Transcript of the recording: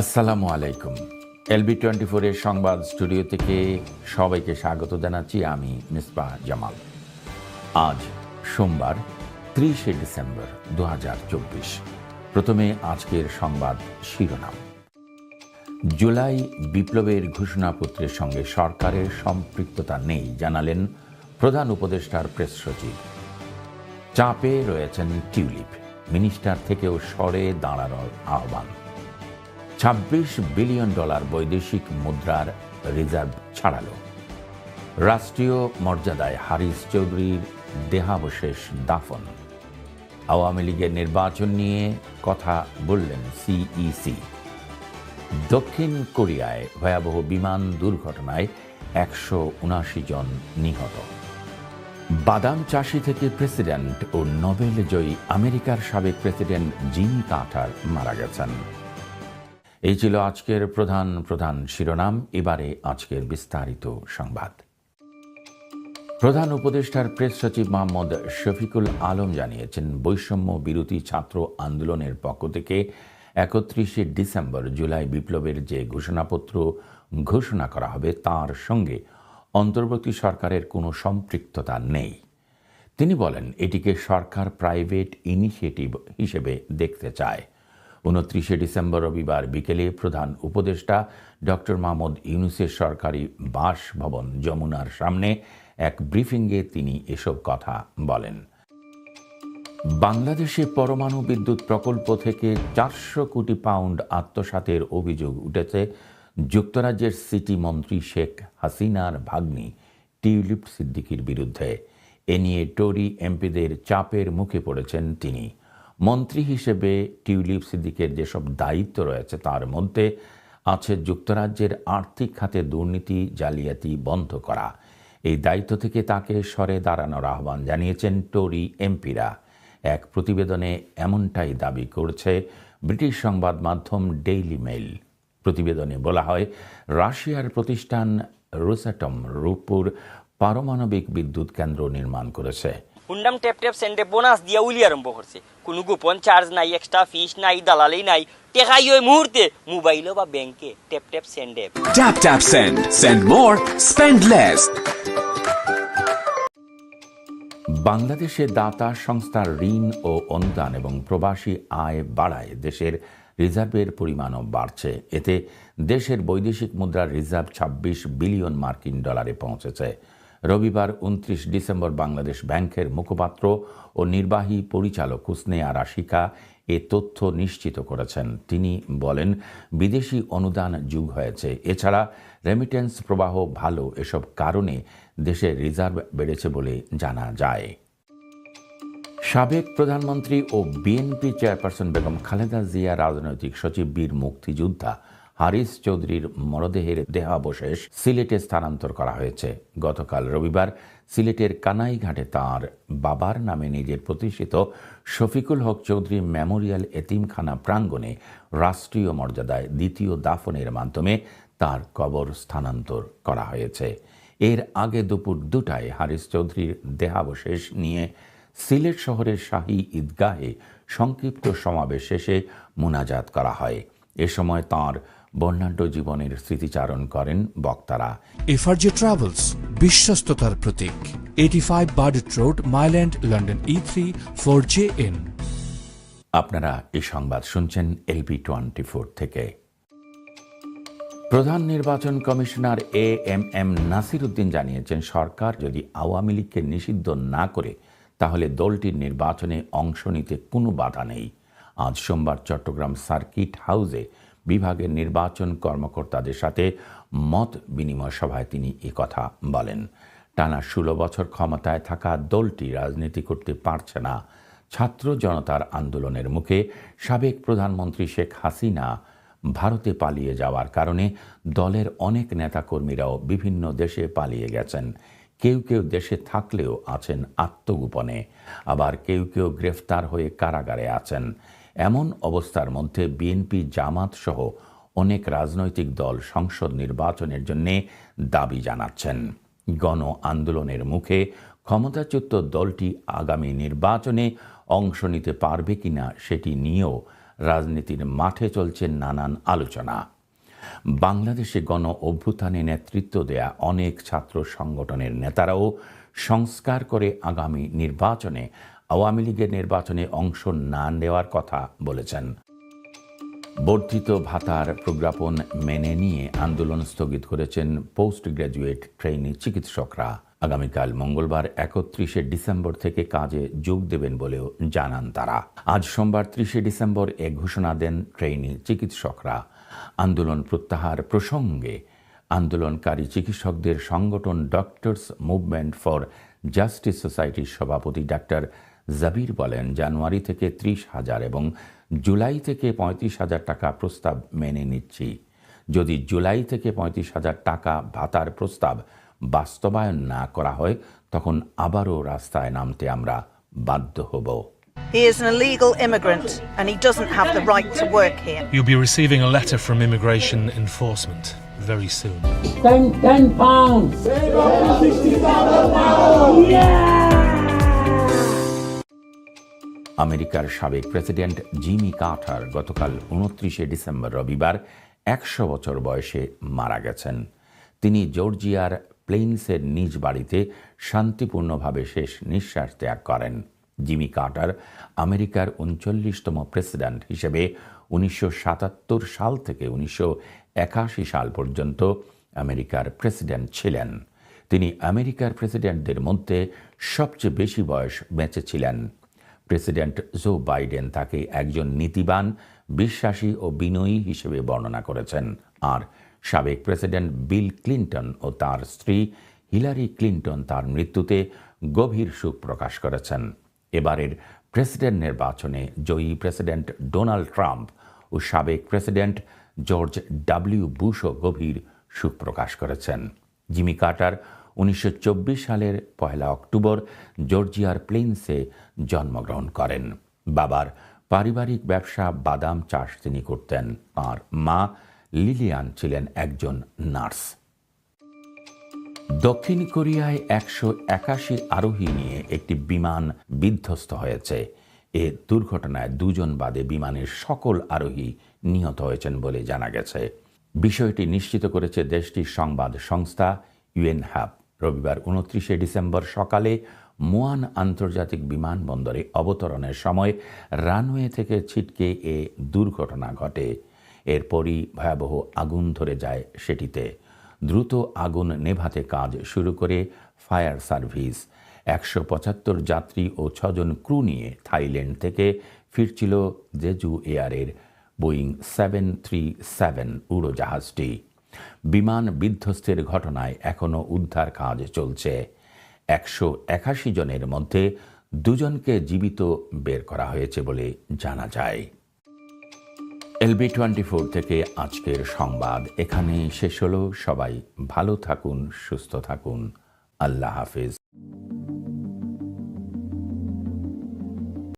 আসসালামু আলাইকুম। LB twenty ফোরের সংবাদ স্টুডিও থেকে সবাইকে স্বাগত জানাচ্ছি আমি মিসবা জামাল। আজ সোমবার, ত্রিশে ডিসেম্বর দু হাজার চব্বিশ। প্রথমে আজকের সংবাদ শিরোনাম। জুলাই বিপ্লবের ঘোষণাপত্রের সঙ্গে সরকারের সম্পৃক্ততা নেই জানালেন প্রধান উপদেষ্টার প্রেস সচিব। চাপে রয়েছেন টিউলিপ, মিনিস্টার থেকেও সরে দাঁড়ানোর আহ্বান। ছাব্বিশ বিলিয়ন ডলার বৈদেশিক মুদ্রার রিজার্ভ ছাড়ালো। রাষ্ট্রীয় মর্যাদায় হারিস চৌধুরীর দেহাবশেষ দাফন। আওয়ামী লীগের নির্বাচন নিয়ে কথা বললেন সিইসি দক্ষিণ কোরিয়ায় ভয়াবহ বিমান দুর্ঘটনায় একশো উনাশি জন নিহত। বাদাম চাষি থেকে প্রেসিডেন্ট ও নোবেল জয়ী আমেরিকার সাবেক প্রেসিডেন্ট জিমি কার্টার মারা গেছেন। এই ছিল আজকের প্রধান প্রধান শিরোনাম। এবারে আজকের বিস্তারিত সংবাদ। প্রধান উপদেষ্টার প্রেস সচিব মোহাম্মদ শফিকুল আলম জানিয়েছেন, বৈষম্য বিরোধী ছাত্র আন্দোলনের পক্ষ থেকে একত্রিশে ডিসেম্বর জুলাই বিপ্লবের যে ঘোষণাপত্র ঘোষণা করা হবে, তার সঙ্গে অন্তর্বর্তী সরকারের কোনো সম্পৃক্ততা নেই। তিনি বলেন, এটিকে সরকার প্রাইভেট ইনিশিয়েটিভ হিসেবে দেখতে চায়। উনত্রিশে ডিসেম্বর রবিবার বিকেলে প্রধান উপদেষ্টা ডক্টর মাহমুদ ইউনুসের সরকারি বাসভবন যমুনার সামনে এক ব্রিফিংয়ে তিনি এসব কথা বলেন। বাংলাদেশে পরমাণু বিদ্যুৎ প্রকল্প থেকে চারশো কোটি পাউন্ড আত্মসাতের অভিযোগ উঠেছে যুক্তরাজ্যের সিটি মন্ত্রী শেখ হাসিনার ভাগ্নি টিউলিপ সিদ্দিকির বিরুদ্ধে। এ নিয়ে টরি এমপিদের চাপের মুখে পড়েছেন তিনি। মন্ত্রী হিসেবে টিউলিপ সিদ্দিকের যেসব দায়িত্ব রয়েছে, তার মধ্যে আছে যুক্তরাজ্যের আর্থিক খাতে দুর্নীতি, জালিয়াতি বন্ধ করা। এই দায়িত্ব থেকে তাকে সরে দাঁড়ানোর আহ্বান জানিয়েছেন টোরি এমপিরা। এক প্রতিবেদনে এমনটাই দাবি করছে ব্রিটিশ সংবাদ মাধ্যম ডেইলি মেইল। প্রতিবেদনে বলা হয়, রাশিয়ার প্রতিষ্ঠান রোসাটম রূপপুর পারমাণবিক বিদ্যুৎ কেন্দ্র নির্মাণ করেছে। হুন্ডাম ট্যাপ ট্যাপ সেন্টে বোনাস দিয়া উলি আরম্ভ করছে কোনো গোপন চার্জ নাই এক্সট্রা ফিস নাই দালালি নাই টেকাই ওই মুহূর্তে মোবাইলও বা ব্যাংকে ট্যাপ ট্যাপ সেন্ডে Tap tap send. Send more, spend less. বাংলাদেশে দাতা সংস্থার ঋণ ও অনুদান এবং প্রবাসী আয় বাড়ায় দেশের রিজার্ভের পরিমাণও বাড়ছে। এতে দেশের বৈদেশিক মুদ্রার রিজার্ভ ২৬ বিলিয়ন মার্কিন ডলারে পৌঁছেছে। রবিবার উনত্রিশ ডিসেম্বর বাংলাদেশ ব্যাংকের মুখপাত্র ও নির্বাহী পরিচালক হুসনেয়া রাশিকা এ তথ্য নিশ্চিত করেছেন। তিনি বলেন, বিদেশি অনুদান যুগ হয়েছে। এছাড়া রেমিটেন্স প্রবাহ ভালো এসব কারণে দেশের রিজার্ভ বেড়েছে বলে জানা যায়। সাবেক প্রধানমন্ত্রী ও বিএনপি চেয়ারপারসন বেগম খালেদা জিয়া রাজনৈতিক সচিব বীর মুক্তিযোদ্ধা হারিস চৌধুরীর মরদেহের দেহাবশেষ সিলেটে স্থানান্তর করা হয়েছে। গতকাল রবিবার সিলেটের কানাইঘাটে তার বাবার নামে নিজের প্রতিষ্ঠিত শফিকুল হক চৌধুরী মেমোরিয়াল এতিমখানা প্রাঙ্গণে রাষ্ট্রীয় মর্যাদায় দ্বিতীয় দাফনের মাধ্যমে তার কবর স্থানান্তর করা হয়েছে। এর আগে দুপুর দুটায় হারিস চৌধুরীর দেহাবশেষ নিয়ে সিলেট শহরের শাহী ঈদগাহে সংক্ষিপ্ত সমাবেশ শেষে মোনাজাত করা হয়। এ সময় তাঁর বর্ণাঢ্য জীবনের স্মৃতিচারণ করেন বক্তারা। এফআরজে ট্রাভেলস বিশ্বস্ততার প্রতীক। Eighty five Burdett road Mile End London E three four J N আপনারা এই সংবাদ শুনছেন এলবি টোয়েন্টি ফোর থেকে। প্রধান নির্বাচন commissioner A M M Nasir Uddin জানিয়েছেন সরকার যদি আওয়ামী লীগকে নিষিদ্ধ না করে তাহলে দলটির নির্বাচনে অংশ নিতে কোনো বাধা নেই। আজ সোমবার চট্টগ্রাম সার্কিট হাউসে বিভাগের নির্বাচন কর্মকর্তাদের সাথে মত বিনিময় সভায় তিনি কথা বলেন। টানা ষোলো বছর ক্ষমতায় থাকা দলটি রাজনীতি করতে পারছে না। ছাত্র জনতার আন্দোলনের মুখে সাবেক প্রধানমন্ত্রী শেখ হাসিনা ভারতে পালিয়ে যাওয়ার কারণে দলের অনেক নেতাকর্মীরাও বিভিন্ন দেশে পালিয়ে গেছেন। কেউ কেউ দেশে থাকলেও আছেন আত্মগোপনে। আবার কেউ কেউ গ্রেফতার হয়ে কারাগারে আছেন। এমন অবস্থার মধ্যে বিএনপি জামাত সহ অনেক রাজনৈতিক দল সংসদ নির্বাচনের জন্য দাবি জানাচ্ছেন। গণ আন্দোলনের মুখে ক্ষমতাচ্যুত দলটি আগামী নির্বাচনে অংশ নিতে পারবে কিনা সেটি নিয়েও রাজনীতির মাঠে চলছে নানান আলোচনা। বাংলাদেশে গণ অভ্যুত্থানে নেতৃত্ব দেয়া অনেক ছাত্র সংগঠনের নেতারাও সংস্কার করে আগামী নির্বাচনে আওয়ামী লীগের নির্বাচনে অংশ না নেওয়ার কথা বলেছেন। বর্ধিত ভাতার প্রজ্ঞাপন মেনে নিয়ে আন্দোলন স্থগিত করেছেন পোস্ট গ্র্যাজুয়েট ট্রেনি চিকিৎসকরা। আগামীকাল মঙ্গলবার একত্রিশে ডিসেম্বর থেকে কাজে যোগ দেবেন বলেও জানান তারা। আজ সোমবার ত্রিশে ডিসেম্বর এ ঘোষণা দেন ট্রেনি চিকিৎসকরা। আন্দোলন প্রত্যাহার প্রসঙ্গে আন্দোলনকারী চিকিৎসকদের সংগঠন ডক্টরস মুভমেন্ট ফর জাস্টিস সোসাইটির সভাপতি ডাক্তার জাবির বলেন জানুয়ারি থেকে ত্রিশ হাজার এবং জুলাই থেকে পঁয়ত্রিশ হাজার টাকা প্রস্তাব মেনে নিচ্ছি যদি জুলাই থেকে পঁয়ত্রিশ হাজার টাকা ভাতার প্রস্তাব বাস্তবায়ন না করা হয় তখন আবারও রাস্তায় নামতে আমরা বাধ্য হব He is an illegal immigrant and he doesn't have the right to work here. You'll be receiving a letter from immigration enforcement very soon. 10, 10 pounds. আমেরিকার সাবেক প্রেসিডেন্ট জিমি কার্টার গতকাল উনত্রিশে ডিসেম্বর রবিবার একশো বছর বয়সে মারা গেছেন। তিনি জর্জিয়ার প্লেইনসের নিজ বাড়িতে শান্তিপূর্ণভাবে শেষ নিঃশ্বাস ত্যাগ করেন। জিমি কার্টার আমেরিকার উনচল্লিশতম প্রেসিডেন্ট হিসেবে উনিশশো সাতাত্তর সাল থেকে উনিশশো একাশি সাল পর্যন্ত আমেরিকার প্রেসিডেন্ট ছিলেন। তিনি আমেরিকার প্রেসিডেন্টদের মধ্যে সবচেয়ে বেশি বয়স বেঁচে ছিলেন। প্রেসিডেন্ট জো বাইডেন তাকে একজন নীতিবান, বিশ্বাসী ও বিনয়ী হিসেবে বর্ণনা করেছেন। আর সাবেক প্রেসিডেন্ট বিল ক্লিন্টন ও তার স্ত্রী হিলারি ক্লিন্টন তার মৃত্যুতে গভীর শোক প্রকাশ করেছেন। এবারের প্রেসিডেন্ট নির্বাচনে জয়ী প্রেসিডেন্ট ডোনাল্ড ট্রাম্প ও সাবেক প্রেসিডেন্ট জর্জ ডাব্লিউ বুশও গভীর শোক প্রকাশ করেছেন। জিমি কার্টার উনিশশো চব্বিশ সালের পয়লা অক্টোবর জর্জিয়ার প্লেন্সে জন্মগ্রহণ করেন। বাবার পারিবারিক ব্যবসা বাদাম চাষ তিনি করতেন। আর মা লিলিয়ান ছিলেন একজন নার্স। দক্ষিণ কোরিয়ায় একশো একাশি আরোহী নিয়ে একটি বিমান বিধ্বস্ত হয়েছে। এ দুর্ঘটনায় দুজন বাদে বিমানের সকল আরোহী নিহত হয়েছেন বলে জানা গেছে। বিষয়টি নিশ্চিত করেছে দেশটির সংবাদ সংস্থা ইউএন হ্যাপ রবিবার উনত্রিশে ডিসেম্বর সকালে মুয়ান আন্তর্জাতিক বিমানবন্দরে অবতরণের সময় রানওয়ে থেকে ছিটকে এ দুর্ঘটনা ঘটে। এরপরই ভয়াবহ আগুন ধরে যায় সেটিতে। দ্রুত আগুন নেভাতে কাজ শুরু করে ফায়ার সার্ভিস। একশো পঁচাত্তর যাত্রী ও ছজন ক্রু নিয়ে থাইল্যান্ড থেকে ফিরছিল জেজু এয়ারের বোয়িং সেভেন থ্রি সেভেন উড়োজাহাজটি। বিমান বিধ্বস্তের ঘটনায় এখনও উদ্ধার কাজ চলছে। একশো একাশি জনের মধ্যে দুজনকে জীবিত বের করা হয়েছে বলে জানা যায়। এলবি টোয়েন্টি ফোর থেকে আজকের সংবাদ এখানেই শেষ হলো। সবাই ভালো থাকুন, সুস্থ থাকুন। আল্লাহ হাফিজ।